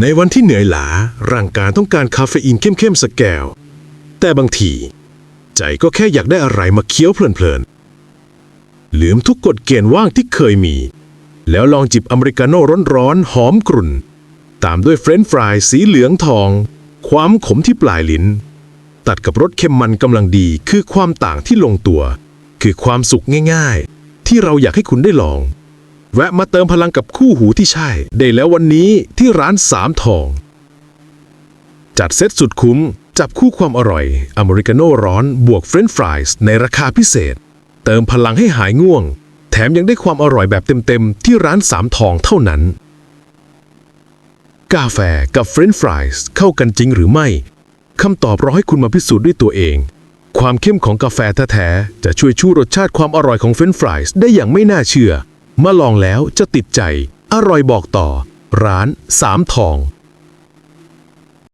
ในวันที่เหนื่อยล้าร่างกายต้องการคาเฟอีนเข้มๆสักแก้ว แต่บางที ใจก็แค่อยากได้อะไรมาเคี้ยวเพลินๆลืมทุกกฎเกณฑ์ว่างที่เคยมี แล้วลองจิบอเมริกาโน่ร้อนๆ หอมกรุ่น ตามด้วยเฟรนช์ฟรายสีเหลืองทอง ความขมที่ปลายลิ้น ตัดกับรสเค็มมันกำลังดีคือความต่างที่ลงตัว คือความสุขง่าย ๆ ที่เราอยากให้คุณได้ลอง แวะมาเติมพลังกับคู่หูที่ใช่ ได้แล้ววันนี้ที่ร้านสามทอง จัดเซตสุดคุ้ม จับคู่ความอร่อย อเมริกาโน่ร้อนบวกเฟรนช์ฟรายส์ในราคาพิเศษ เติมพลังให้หายง่วง แถมยังได้ความอร่อยแบบเต็มๆ ที่ร้านสามทองเท่านั้น กาแฟกับเฟรนช์ฟรายส์เข้ากันจริงหรือไม่คำตอบรอให้คุณมาพิสูจน์ด้วยตัวเอง ความเข้มของกาแฟแท้ๆจะช่วยชูรสชาติความอร่อยของเฟรนช์ฟรายส์ได้อย่างไม่น่าเชื่อ มาลองแล้วจะติดใจ อร่อยบอกต่อ ร้านสามทอง